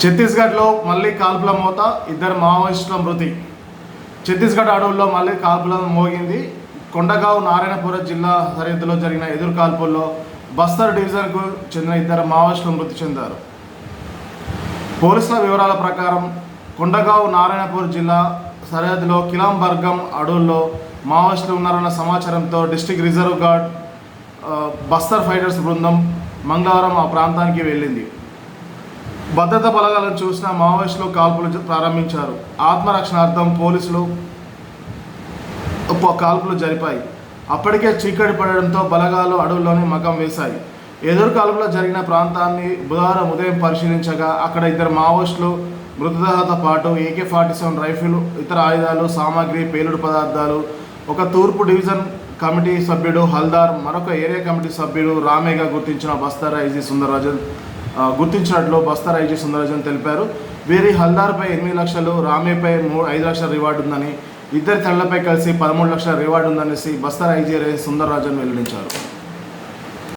ఛత్తీస్గఢ్లో మళ్ళీ కాల్పుల మోత ఇద్దరు మావోయిస్టుల మృతి. ఛత్తీస్గఢ్ అడవుల్లో మళ్ళీ కాల్పుల మోగింది. కొండగావ్ నారాయణపుర జిల్లా సరిహద్దులో జరిగిన ఎదురు కాల్పుల్లో బస్తర్ డివిజన్కు చెందిన ఇద్దరు మావోయిస్టులు మృతి చెందారు. పోలీసుల వివరాల ప్రకారం కొండగావ్ నారాయణపూర్ జిల్లా సరిహద్దులో కిలాంబర్గం అడవుల్లో మావోయిస్టులు ఉన్నారన్న సమాచారంతో district reserve guard Bastar fighters బృందం మంగళవారం ఆ ప్రాంతానికి వెళ్ళింది. భద్రతా బలగాలను చూసిన మావోయిస్టులు కాల్పులు ప్రారంభించారు. ఆత్మరక్షణార్థం పోలీసులు కాల్పులు జరిపాయి. అప్పటికే చీకటి పడడంతో బలగాలు అడవుల్లోనే మగం వేశాయి. ఎదురు కాల్పులో జరిగిన ప్రాంతాన్ని బుధవారం ఉదయం పరిశీలించగా అక్కడ ఇద్దరు మావోయిస్టులు మృతదేహంతో పాటు ఏకే ఫార్టీ సెవెన్ రైఫిల్ ఇతర ఆయుధాలు సామాగ్రి పేలుడు పదార్థాలు ఒక తూర్పు డివిజన్ కమిటీ సభ్యుడు హల్దార్ మరొక ఏరియా కమిటీ సభ్యుడు రామేగా గుర్తించిన బస్తారా ఐజీ సుందరరాజన్ గుర్తించినట్లు బస్తర్ ఐజీ సుందరరాజన్ తెలిపారు. వీరి హల్దార్పై ఎనిమిది లక్షలు రామేపై మూ ఐదు లక్షల రివార్డు ఉందని ఇద్దరు తెల్లపై కలిసి పదమూడు లక్షల రివార్డు ఉందనేసి బస్తర్ ఐజీ రే సుందరరాజన్ వెల్లడించారు.